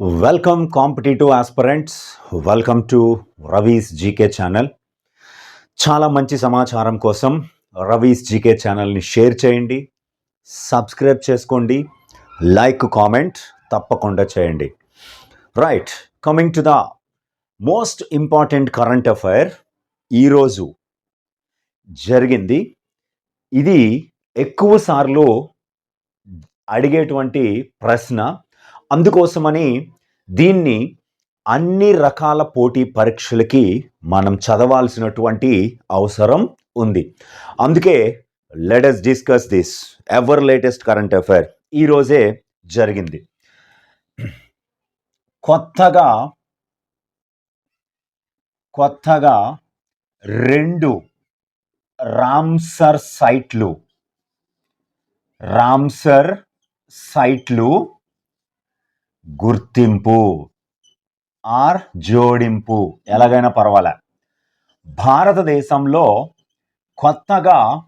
Welcome competitive aspirants welcome to Ravi's GK channel చాలా మంచి సమాచారం కోసం రవీస్ జీకే ఛానల్ని షేర్ చేయండి. సబ్స్క్రైబ్ చేసుకోండి. లైక్ కామెంట్ తప్పకుండా చేయండి. Right coming to the most important current affair ఈరోజు జరిగింది. ఇది ఎక్కువ సార్లు అడిగేటువంటి ప్రశ్న. అందుకోసమని దీన్ని అన్ని రకాల పోటీ పరీక్షలకి మనం చదవాల్సినటువంటి అవసరం ఉంది. అందుకే let us discuss this ever latest current affair ఈరోజే జరిగింది. కొత్తగా కొత్తగా రెండు రామ్సర్ సైట్లు రామ్సర్ సైట్లు గుర్తింపు. ఆర్ జోడింపు. ఎలాగైనా పర్వాలే. భారతదేశంలో కొత్తగా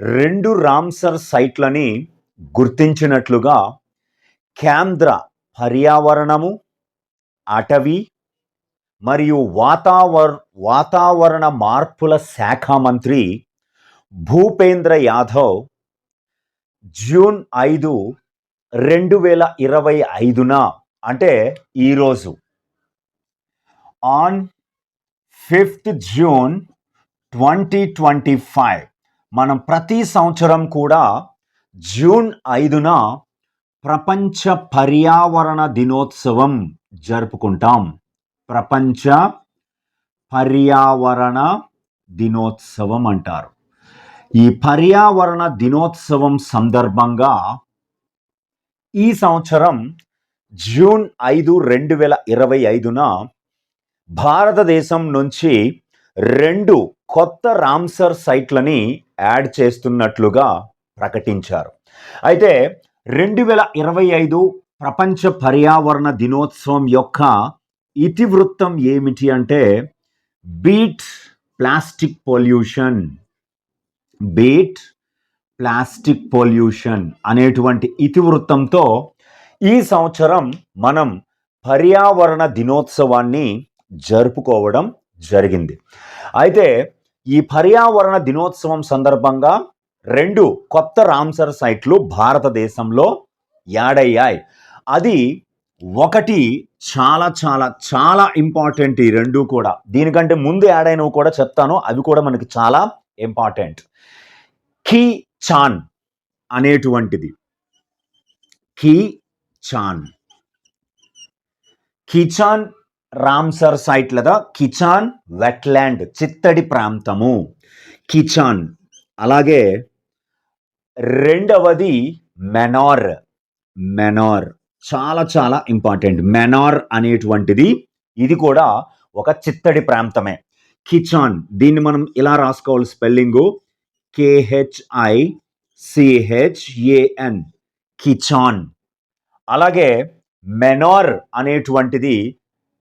రెండు రామ్సర్ సైట్లని గుర్తించినట్లుగా కేంద్ర పర్యావరణము అటవీ మరియు వాతావర వాతావరణ మార్పుల శాఖ మంత్రి భూపేంద్ర యాదవ్ జూన్ ఐదు రెండు వేల ఇరవై ఐదున అంటే ఈరోజు on fifth June twenty twenty five మనం ప్రతి సంవత్సరం కూడా జూన్ ఐదున ప్రపంచ పర్యావరణ దినోత్సవం జరుపుకుంటాం. ప్రపంచ పర్యావరణ దినోత్సవం అంటారు. ఈ పర్యావరణ దినోత్సవం సందర్భంగా ఈ సంవత్సరం జూన్ ఐదు రెండు వేల ఇరవై ఐదున భారతదేశం నుంచి రెండు కొత్త రామ్సర్ సైట్లని యాడ్ చేస్తున్నట్లుగా ప్రకటించారు. అయితే రెండు వేల ఇరవై ఐదు ప్రపంచ పర్యావరణ దినోత్సవం యొక్క ఇతివృత్తం ఏమిటి అంటే beat plastic pollution. Beat plastic pollution అనేటువంటి ఇతివృత్తంతో ఈ సంవత్సరం మనం పర్యావరణ దినోత్సవాన్ని జరుపుకోవడం జరిగింది. అయితే ఈ పర్యావరణ దినోత్సవం సందర్భంగా రెండు కొత్త రామ్సర్ సైట్లు భారతదేశంలో యాడయ్యాయి. అది ఒకటి చాలా చాలా చాలా ఇంపార్టెంట్ ఈ రెండు కూడా. దీనికంటే ముందు యాడ్ అయినవి కూడా చెప్తాను. అవి కూడా మనకి చాలా ఇంపార్టెంట్. కీ చాన్ అనేటువంటిది. కీ చాన్. కిచాన్ రామ్సర్ సైట్ లేదా? కిచాన్ వెట్లాండ్ చిత్తడి ప్రాంతము. కిచాన్ అలాగే రెండవది మెనార్. మెనార్. చాలా చాలా ఇంపార్టెంట్. మెనార్ అనేటువంటిది ఇది కూడా ఒక చిత్తడి ప్రాంతమే. కిచాన్ దీన్ని మనం ఇలా రాసుకోవాలి స్పెల్లింగు. కేహెచ్ఐ సిహెచ్ఏఎన్ కిచాన్ అలాగే మెనోర్ అనేటువంటిది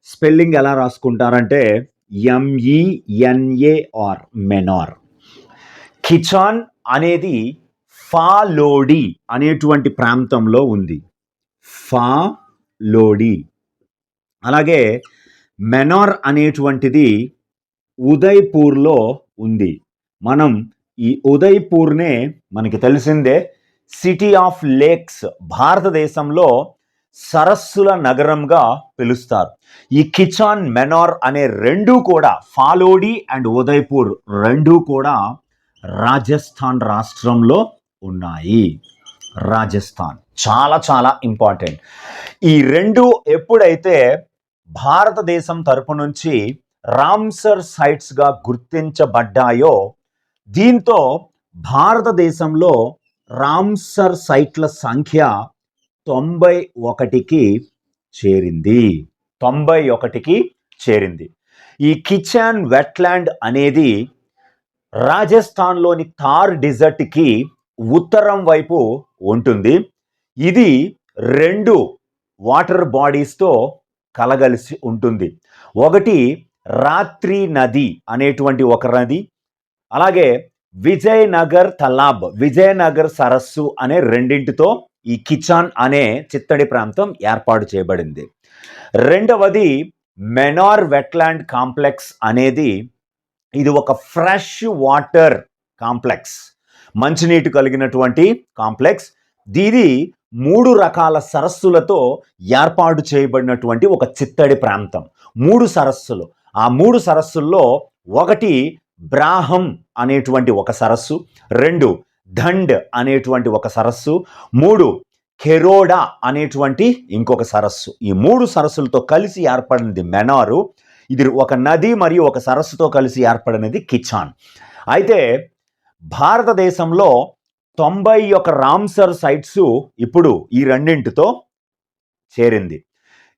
స్పెల్లింగ్ ఎలా రాసుకుంటారంటే ఎంఈఎన్ఏఆర్ మెనార్ కిచాన్ అనేది ఫాలోడి అనేటువంటి ప్రాంతంలో ఉంది. ఫాలోడి అలాగే మెనార్ అనేటువంటిది ఉదయ్పూర్లో ఉంది. మనం ఈ ఉదయ్పూర్నే మనకి తెలిసిందే సిటీ ఆఫ్ లేక్స్ భారతదేశంలో సరస్సుల నగరంగా పిలుస్తారు. ఈ కిచాన్ మెనార్ అనే రెండు కూడా ఫాలోడి అండ్ ఉదయ్పూర్ రెండు కూడా రాజస్థాన్ రాష్ట్రంలో ఉన్నాయి. రాజస్థాన్ చాలా చాలా ఇంపార్టెంట్. ఈ రెండు ఎప్పుడైతే భారతదేశం తరపు నుంచి రామ్సర్ సైట్స్గా గుర్తించబడ్డాయో దీంతో భారతదేశంలో రామ్సర్ సైట్ల సంఖ్య తొంభై ఒకటికి చేరింది. తొంభై ఒకటికి చేరింది. ఈ కిచెన్ వెట్లాండ్ అనేది రాజస్థాన్లోని థార్ డిజర్ట్కి ఉత్తరం వైపు ఉంటుంది. ఇది రెండు వాటర్ బాడీస్తో కలగలిసి ఉంటుంది. ఒకటి రాత్రి నది అనేటువంటి ఒక నది అలాగే విజయనగర్ తలాబ్ విజయనగర్ సరస్సు అనే రెండింటితో ఈ కిచాన్ అనే చిత్తడి ప్రాంతం ఏర్పాటు చేయబడింది. రెండవది మెనార్ వెట్లాండ్ కాంప్లెక్స్ అనేది ఇది ఒక ఫ్రెష్ వాటర్ కాంప్లెక్స్ మంచినీటి కలిగినటువంటి కాంప్లెక్స్. దీది మూడు రకాల సరస్సులతో ఏర్పాటు చేయబడినటువంటి ఒక చిత్తడి ప్రాంతం. మూడు సరస్సులు. ఆ మూడు సరస్సుల్లో ఒకటి బ్రాహం అనేటువంటి ఒక సరస్సు రెండు దండ్ అనేటువంటి ఒక సరస్సు మూడు కెరోడా అనేటువంటి ఇంకొక సరస్సు. ఈ మూడు సరస్సులతో కలిసి ఏర్పడినది మెనారు ఇది ఒక నది మరియు ఒక సరస్సుతో కలిసి ఏర్పడినది కిచాన్. అయితే భారతదేశంలో తొంభై ఒక రామ్సర్ సైట్స్ ఇప్పుడు ఈ రెండింటితో చేరింది.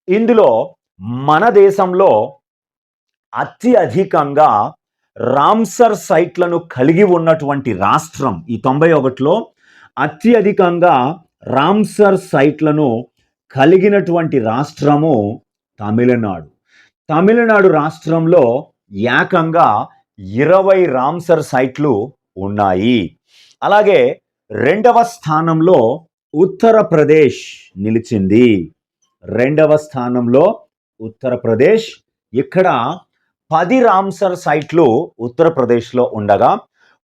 ఇందులో మన దేశంలో అత్యధికంగా రామ్సర్ సైట్లను కలిగి ఉన్నటువంటి రాష్ట్రం ఈ తొంభై ఒకటిలో అత్యధికంగా రామ్సర్ సైట్లను కలిగినటువంటి రాష్ట్రము తమిళనాడు. తమిళనాడు రాష్ట్రంలో ఏకంగా ఇరవై రామ్సర్ సైట్లు ఉన్నాయి. అలాగే రెండవ స్థానంలో ఉత్తరప్రదేశ్ నిలిచింది. రెండవ స్థానంలో ఉత్తరప్రదేశ్. ఇక్కడ పది రామ్సర్ సైట్లు ఉత్తరప్రదేశ్లో ఉండగా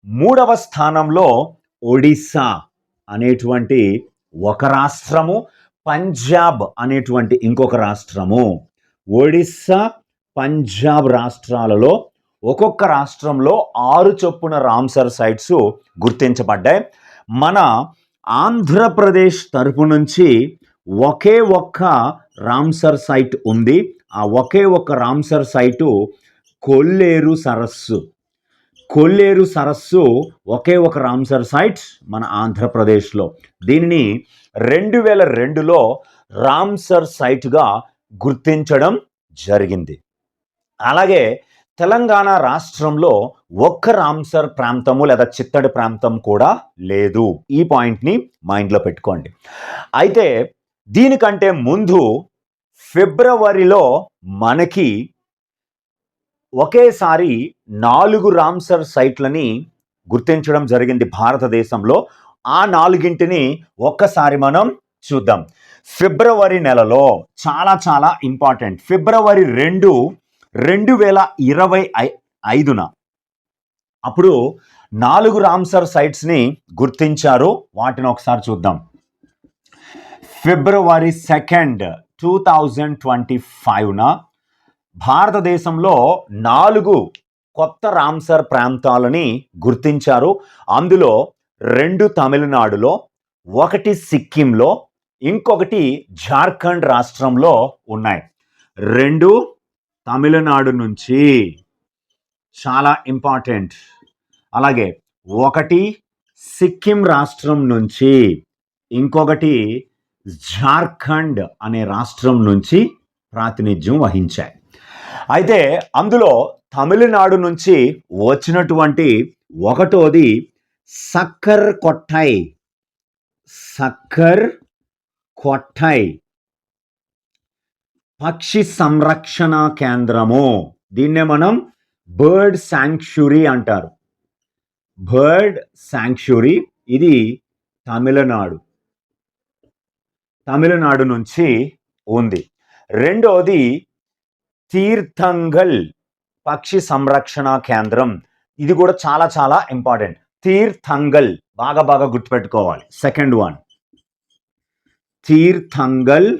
మూడవ స్థానంలో ఒడిస్సా అనేటువంటి ఒక రాష్ట్రము పంజాబ్ అనేటువంటి ఇంకొక రాష్ట్రము. ఒడిస్సా పంజాబ్ రాష్ట్రాలలో ఒక్కొక్క రాష్ట్రంలో ఆరు చొప్పున రామ్సర్ సైట్స్ గుర్తించబడ్డాయి. మన ఆంధ్రప్రదేశ్ తరపు నుంచి ఒకే ఒక్క రామ్సర్ సైట్ ఉంది. ఆ ఒకే ఒక్క రామ్సర్ సైటు కొల్లేరు సరస్సు. కొల్లేరు సరస్సు ఒకే ఒక రామ్సర్ సైట్ మన ఆంధ్రప్రదేశ్లో. దీనిని రెండు వేల రెండులో రామ్సర్ సైట్గా గుర్తించడం జరిగింది. అలాగే తెలంగాణ రాష్ట్రంలో ఒక్క రామ్సర్ ప్రాంతము లేదా చిత్తడి ప్రాంతం కూడా లేదు. ఈ పాయింట్ని మైండ్లో పెట్టుకోండి. అయితే దీనికంటే ముందు ఫిబ్రవరిలో మనకి ఒకేసారి నాలుగు రామ్సర్ సైట్లని గుర్తించడం జరిగింది భారతదేశంలో. ఆ నాలుగింటిని ఒక్కసారి మనం చూద్దాం. ఫిబ్రవరి నెలలో చాలా చాలా ఇంపార్టెంట్. ఫిబ్రవరి రెండు రెండు వేల ఇరవై ఐ- ఐదున అప్పుడు నాలుగు రామ్సర్ సైట్స్ని గుర్తించారు. వాటిని ఒకసారి చూద్దాం. February second two thousand twenty ఫైవ్న భారతదేశంలో నాలుగు కొత్త రామ్సర్ ప్రాంతాలని గుర్తించారు. అందులో రెండు తమిళనాడులో ఒకటి సిక్కింలో ఇంకొకటి జార్ఖండ్ రాష్ట్రంలో ఉన్నాయి. రెండు తమిళనాడు నుంచి చాలా ఇంపార్టెంట్. అలాగే ఒకటి సిక్కిం రాష్ట్రం నుంచి ఇంకొకటి జార్ఖండ్ అనే రాష్ట్రం నుంచి ప్రాతినిధ్యం వహించాయి. అయితే అందులో తమిళనాడు నుంచి వచ్చినటువంటి ఒకటోది సక్కర్ కొట్టై. సక్కర్ కొట్టై. పక్షి సంరక్షణ కేంద్రము. దీన్నే మనం బర్డ్ శాంక్చురీ అంటారు. బర్డ్ శాంక్చురీ ఇది తమిళనాడు. తమిళనాడు నుంచి ఉంది. రెండోది తీర్థంగల్ పక్షి సంరక్షణ కేంద్రం. ఇది కూడా చాలా చాలా ఇంపార్టెంట్ తీర్థంగల్ బాగా బాగా గుర్తుపెట్టుకోవాలి. సెకండ్ వన్ తీర్థంగల్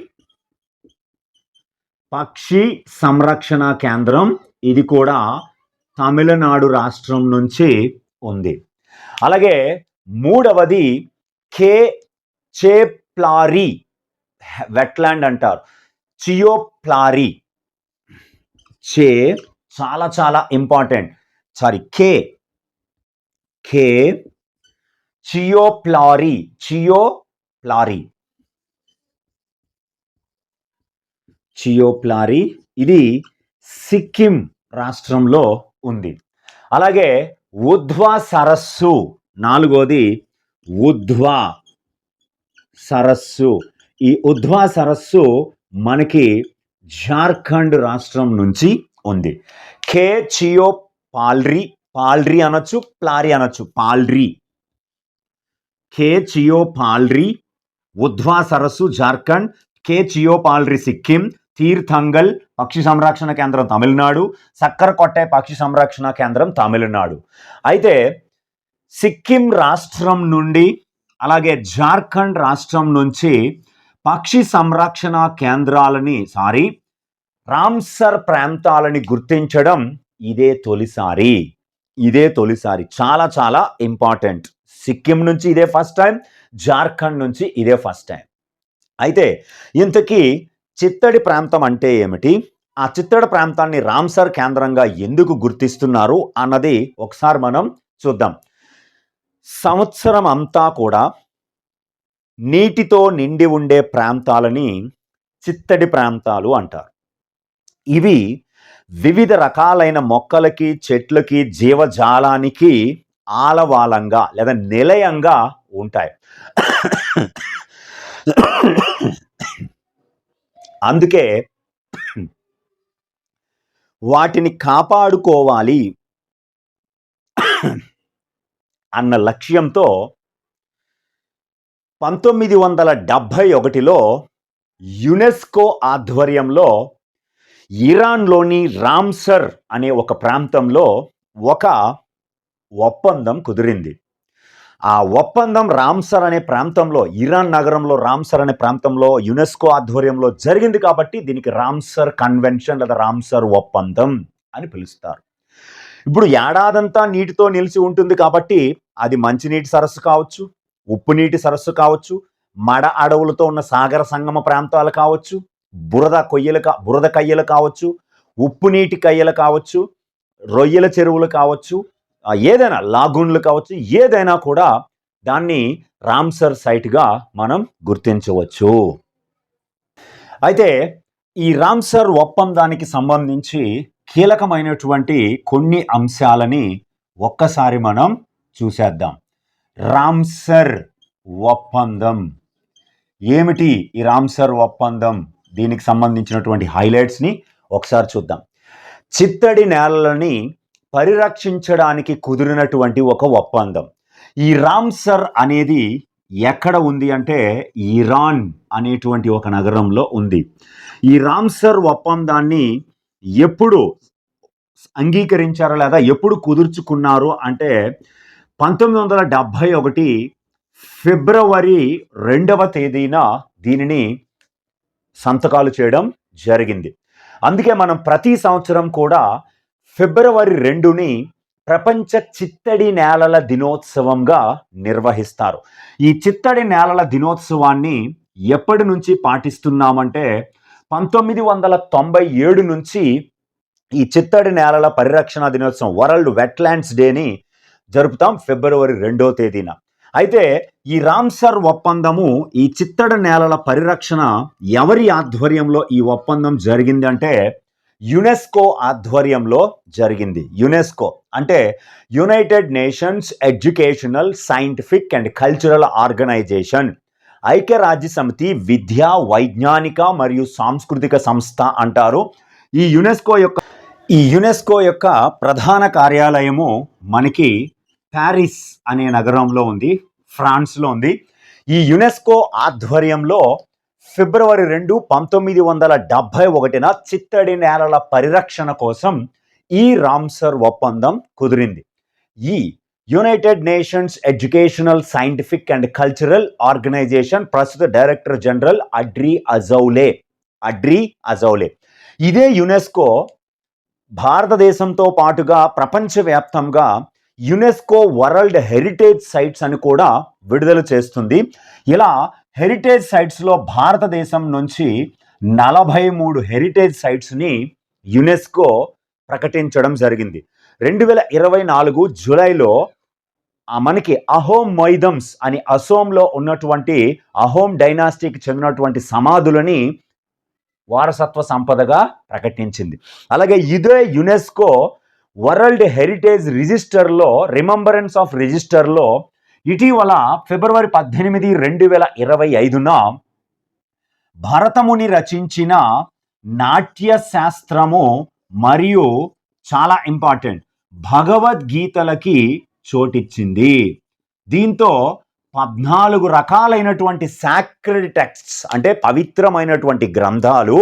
పక్షి సంరక్షణ కేంద్రం. ఇది కూడా తమిళనాడు రాష్ట్రం నుంచి ఉంది. అలాగే మూడవది కే చేప్లారి వెట్లాండ్ అంటారు. చియోప్లారి. చే చాలా చాలా ఇంపార్టెంట్. సారీ కే. కే. చియోప్లారి. చియోప్లారీ. చియోప్లారి. ఇది సిక్కిం రాష్ట్రంలో ఉంది. అలాగే ఉద్వా సరస్సు. నాలుగోది ఉద్వా సరస్సు. ఈ ఉద్వా సరస్సు మనకి జార్ఖండ్ రాష్ట్రం నుంచి ఉంది. కే చియో పాల్రీ పాల్రీ అనొచ్చు ప్లారీ అనొచ్చు పాల్రీ. కే చియో పాల్రీ ఉధ్వా సరస్సు జార్ఖండ్. కే చియో పాల్రీ సిక్కిం. తీర్థంగల్ పక్షి సంరక్షణ కేంద్రం తమిళనాడు. సక్కరకొట్టే పక్షి సంరక్షణ కేంద్రం తమిళనాడు. అయితే సిక్కిం రాష్ట్రం నుండి అలాగే జార్ఖండ్ రాష్ట్రం నుంచి పక్షి సంరక్షణ కేంద్రాలని సారీ రామ్సర్ ప్రాంతాలని గుర్తించడం ఇదే తొలిసారి. ఇదే తొలిసారి. చాలా చాలా ఇంపార్టెంట్. సిక్కిం నుంచి ఇదే ఫస్ట్ టైం జార్ఖండ్ నుంచి ఇదే ఫస్ట్ టైం. అయితే ఇంతకీ చిత్తడి ప్రాంతం అంటే ఏమిటి? ఆ చిత్తడి ప్రాంతాన్ని రామ్సర్ కేంద్రంగా ఎందుకు గుర్తిస్తున్నారు అన్నది ఒకసారి మనం చూద్దాం. సంవత్సరం అంతా కూడా నీటితో నిండి ఉండే ప్రాంతాలని చిత్తడి ప్రాంతాలు అంటారు. ఇవి వివిధ రకాలైన మొక్కలకి చెట్లకి జీవజాలానికి ఆలవాలంగా లేదా నిలయంగా ఉంటాయి. అందుకే వాటిని కాపాడుకోవాలి అన్న లక్ష్యంతో పంతొమ్మిది వందల డెబ్భై ఒకటిలో యునెస్కో ఆధ్వర్యంలో ఇరాన్లోని రామ్సర్ అనే ఒక ప్రాంతంలో ఒక ఒప్పందం కుదిరింది. ఆ ఒప్పందం రామ్సర్ అనే ప్రాంతంలో ఇరాన్ నగరంలో రామ్సర్ అనే ప్రాంతంలో యునెస్కో ఆధ్వర్యంలో జరిగింది కాబట్టి దీనికి రామ్సర్ కన్వెన్షన్ లేదా రామ్సర్ ఒప్పందం అని పిలుస్తారు. ఇప్పుడు ఏడాదంతా నీటితో నిలిచి ఉంటుంది కాబట్టి అది మంచినీటి సరస్సు కావచ్చు ఉప్పు నీటి సరస్సు కావచ్చు మడ అడవులతో ఉన్న సాగర సంగమ ప్రాంతాలు కావచ్చు బురద కొయ్యలు కా బురద కయ్యలు కావచ్చు ఉప్పు నీటి కయ్యలు కావచ్చు రొయ్యల చెరువులు కావచ్చు ఏదైనా లాగున్లు కావచ్చు ఏదైనా కూడా దాన్ని రామ్సర్ సైట్గా మనం గుర్తించవచ్చు. అయితే ఈ రామ్సర్ ఒప్పందానికి సంబంధించి కీలకమైనటువంటి కొన్ని అంశాలని ఒక్కసారి మనం చూసేద్దాం. రామ్సర్ ఒప్పందం. ఏమిటి ఈ రామ్సర్ ఒప్పందం? దీనికి సంబంధించినటువంటి హైలైట్స్ని ఒకసారి చూద్దాం. చిత్తడి నేలలని పరిరక్షించడానికి కుదిరినటువంటి ఒక ఒప్పందం. ఈ రామ్సర్ అనేది ఎక్కడ ఉంది అంటే ఇరాన్ అనేటువంటి ఒక నగరంలో ఉంది. ఈ రామ్సర్ ఒప్పందాన్ని ఎప్పుడు అంగీకరించారో లేదా ఎప్పుడు కుదుర్చుకున్నారు అంటే పంతొమ్మిది వందల డెబ్భై ఒకటి ఫిబ్రవరి రెండవ తేదీన దీనిని సంతకాలు చేయడం జరిగింది. అందుకే మనం ప్రతి సంవత్సరం కూడా ఫిబ్రవరి రెండుని ప్రపంచ చిత్తడి నేలల దినోత్సవంగా నిర్వహిస్తారు. ఈ చిత్తడి నేలల దినోత్సవాన్ని ఎప్పటి నుంచి పాటిస్తున్నామంటే పంతొమ్మిది వందల తొంభై ఏడు నుంచి ఈ చిత్తడి నేలల పరిరక్షణ దినోత్సవం వరల్డ్ వెట్లాండ్స్ డేని జరుపుతాం ఫిబ్రవరి రెండో తేదీన. అయితే ఈ రామ్సర్ ఒప్పందము ఈ చిత్తడి నేలల పరిరక్షణ ఎవరి ఆధ్వర్యంలో ఈ ఒప్పందం జరిగింది అంటే యునెస్కో ఆధ్వర్యంలో జరిగింది. యునెస్కో అంటే United Nations Educational Scientific and Cultural Organization. ఐక్యరాజ్య సమితి విద్యా వైజ్ఞానిక మరియు సాంస్కృతిక సంస్థ అంటారు. ఈ యునెస్కో యొక్క ఈ యునెస్కో యొక్క ప్రధాన కార్యాలయము మనకి ప్యారిస్ అనే నగరంలో ఉంది ఫ్రాన్స్లో ఉంది. ఈ యునెస్కో ఆధ్వర్యంలో ఫిబ్రవరి రెండు పంతొమ్మిది వందల డెబ్భై ఒకటిన చిత్తడి నేలల పరిరక్షణ కోసం ఈ రామ్సర్ ఒప్పందం కుదిరింది. ఈ United Nations Educational Scientific and Cultural Organization ప్రస్తుత director general Audrey Azoulay Audrey Azoulay. ఇదే యునెస్కో భారతదేశంతో పాటుగా ప్రపంచవ్యాప్తంగా యునెస్కో వరల్డ్ హెరిటేజ్ సైట్స్ అని కూడా విడుదల చేస్తుంది. ఇలా హెరిటేజ్ సైట్స్లో భారతదేశం నుంచి నలభై మూడు హెరిటేజ్ సైట్స్ని యునెస్కో ప్రకటించడం జరిగింది. రెండు వేల ఇరవై నాలుగు జూలైలో మనకి అహోమ్ మొయిదమ్స్ అని అసోంలో ఉన్నటువంటి అహోమ్ డైనాసిటీకి చెందినటువంటి సమాధులని వారసత్వ సంపదగా ప్రకటించింది. అలాగే ఇదే యునెస్కో వరల్డ్ హెరిటేజ్ రిజిస్టర్లో రిమంబరెన్స్ ఆఫ్ రిజిస్టర్లో ఇటీవల ఫిబ్రవరి పద్దెనిమిది రెండు వేల ఇరవై ఐదున భరతముని రచించిన నాట్య శాస్త్రము మరియు చాలా ఇంపార్టెంట్ భగవద్గీతలకి చోటిచ్చింది. దీంతో పద్నాలుగు రకాలైనటువంటి సాక్రెడ్ టెక్స్ట్స్ అంటే పవిత్రమైనటువంటి గ్రంథాలు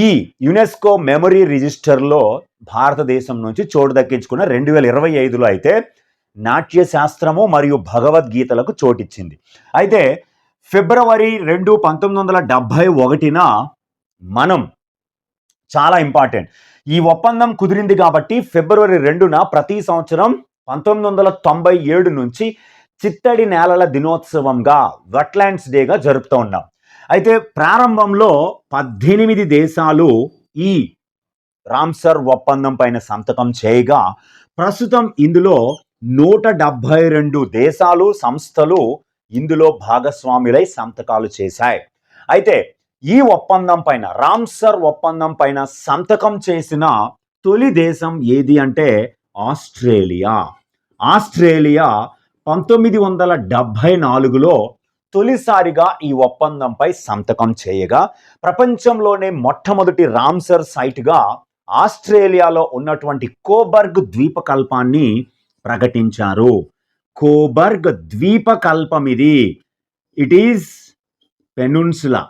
ఈ యునెస్కో మెమరీ రిజిస్టర్లో భారతదేశం నుంచి చోటు దక్కించుకున్న రెండు వేల ఇరవై ఐదులో అయితే నాట్యశాస్త్రము మరియు భగవద్గీతలకు చోటిచ్చింది. అయితే ఫిబ్రవరి రెండు పంతొమ్మిది వందల డెబ్భై ఒకటిన మనం చాలా ఇంపార్టెంట్. ఈ ఒప్పందం కుదిరింది కాబట్టి ఫిబ్రవరి రెండున ప్రతి సంవత్సరం పంతొమ్మిది వందల తొంభై ఏడు నుంచి చిత్తడి నేలల దినోత్సవంగా వెట్లాండ్స్ డేగా జరుపుతూ ఉన్నాం. అయితే ప్రారంభంలో పద్దెనిమిది దేశాలు ఈ రామ్సర్ ఒప్పందం పైన సంతకం చేయగా ప్రస్తుతం ఇందులో నూట డెబ్భై రెండు దేశాలు సంస్థలు ఇందులో భాగస్వాములై సంతకాలు చేశాయి. అయితే ఈ ఒప్పందం పైన రామ్సర్ ఒప్పందం పైన సంతకం చేసిన తొలి దేశం ఏది అంటే ఆస్ట్రేలియా. ఆస్ట్రేలియా పంతొమ్మిది వందల డెబ్భై నాలుగులో తొలిసారిగా ఈ ఒప్పందంపై సంతకం చేయగా ప్రపంచంలోనే మొట్టమొదటి రామ్సర్ సైట్గా ఆస్ట్రేలియాలో ఉన్నటువంటి కోబర్గ్ ద్వీపకల్పాన్ని ప్రకటించారు. కోబర్గ్ ద్వీపకల్పం ఇది. ఇట్ ఈస్ పెనున్సులా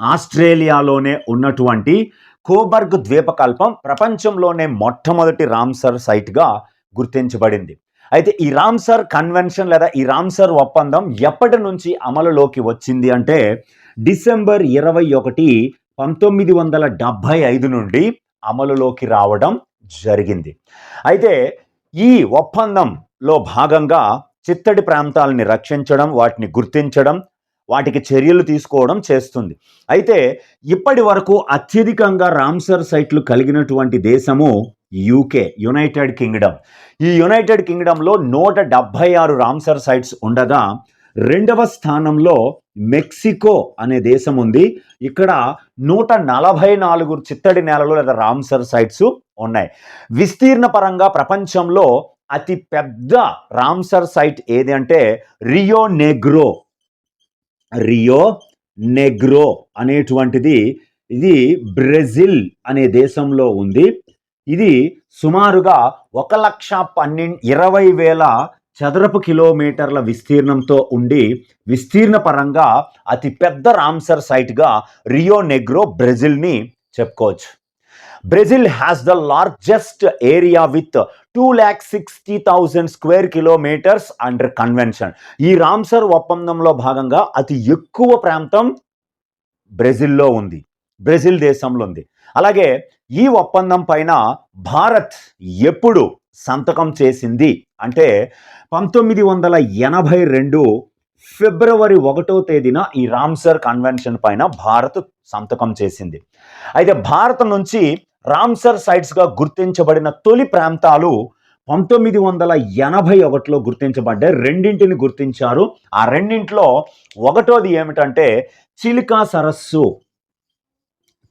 ఆస్ట్రేలియాలోనే ఉన్నటువంటి కోబర్గ్ ద్వీపకల్పం ప్రపంచంలోనే మొట్టమొదటి రామ్సర్ సైట్గా గుర్తించబడింది. అయితే ఈ రామ్సర్ కన్వెన్షన్ లేదా ఈ రామ్సర్ ఒప్పందం ఎప్పటి నుంచి అమలులోకి వచ్చింది అంటే డిసెంబర్ ఇరవై ఒకటి పంతొమ్మిది వందల డెబ్భై ఐదు నుండి అమలులోకి రావడం జరిగింది. అయితే ఈ ఒప్పందంలో భాగంగా చిత్తడి ప్రాంతాలని రక్షించడం వాటిని గుర్తించడం వాటికి చర్యలు తీసుకోవడం చేస్తుంది. అయితే ఇప్పటి వరకు అత్యధికంగా రామ్సర్ సైట్లు కలిగినటువంటి దేశము యూకే యునైటెడ్ కింగ్డమ్ ఈ యునైటెడ్ కింగ్డమ్లో నూట డెబ్భై ఆరు రామ్సర్ సైట్స్ ఉండగా రెండవ స్థానంలో మెక్సికో అనే దేశం ఉంది. ఇక్కడ నూట నలభై నాలుగు చిత్తడి నేలలు లేదా రామ్సర్ సైట్స్ ఉన్నాయి. విస్తీర్ణ పరంగా ప్రపంచంలో అతి పెద్ద రామ్సర్ సైట్ ఏది అంటే రియో నెగ్రో. రియో నెగ్రో అనేటువంటిది ఇది బ్రెజిల్ అనే దేశంలో ఉంది. ఇది సుమారుగా ఒక లక్ష పన్నెండు ఇరవై వేల చదరపు కిలోమీటర్ల విస్తీర్ణంతో ఉండి విస్తీర్ణ పరంగా అతి పెద్ద రామ్సర్ సైట్గా రియో నెగ్రో బ్రెజిల్ని చెప్పుకోవచ్చు. Brazil has the largest area with two lakh sixty thousand square kilometres under convention. ఈ రామ్సర్ ఒప్పందంలో భాగంగా అతి ఎక్కువ ప్రాంతం బ్రెజిల్లో ఉంది. బ్రెజిల్ దేశంలో ఉంది అలాగే ఈ ఒప్పందం పైన భారత్ ఎప్పుడు సంతకం చేసింది అంటే పంతొమ్మిది వందల ఎనభై రెండు ఫిబ్రవరి ఒకటో తేదీన ఈ రామ్సర్ కన్వెన్షన్ పైన భారత్ సంతకం చేసింది. అయితే భారత్ నుంచి రామ్సర్ సైట్స్గా గుర్తించబడిన తొలి ప్రాంతాలు పంతొమ్మిది వందల ఎనభై ఒకటిలో గుర్తించబడ్డాయి. రెండింటిని గుర్తించారు. ఆ రెండింటిలో ఒకటోది ఏమిటంటే చిలికా సరస్సు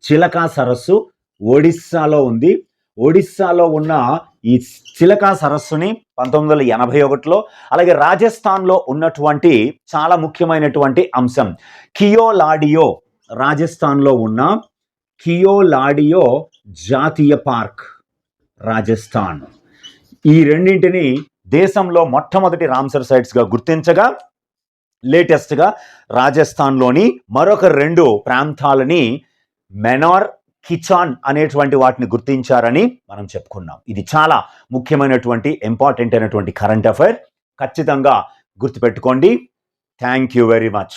చిలకా సరస్సు ఒడిస్సాలో ఉంది. ఒడిస్సాలో ఉన్న ఈ చిలకా సరస్సుని పంతొమ్మిది వందల ఎనభై ఒకటిలో అలాగే రాజస్థాన్లో ఉన్నటువంటి చాలా ముఖ్యమైనటువంటి అంశం. కియోలాడియో రాజస్థాన్లో ఉన్న కియోలాడియో జాతీయ పార్క్ రాజస్థాన్. ఈ రెండింటిని దేశంలో మొట్టమొదటి రామ్సర్ సైట్స్గా గుర్తించగా లేటెస్ట్గా రాజస్థాన్లోని మరొక రెండు ప్రాంతాలని మెనార్ కిచాన్ అనేటువంటి వాటిని గుర్తించారని మనం చెప్పుకున్నాం. ఇది చాలా ముఖ్యమైనటువంటి ఇంపార్టెంట్ అయినటువంటి కరెంట్ అఫైర్. ఖచ్చితంగా గుర్తుపెట్టుకోండి. Thank you very much.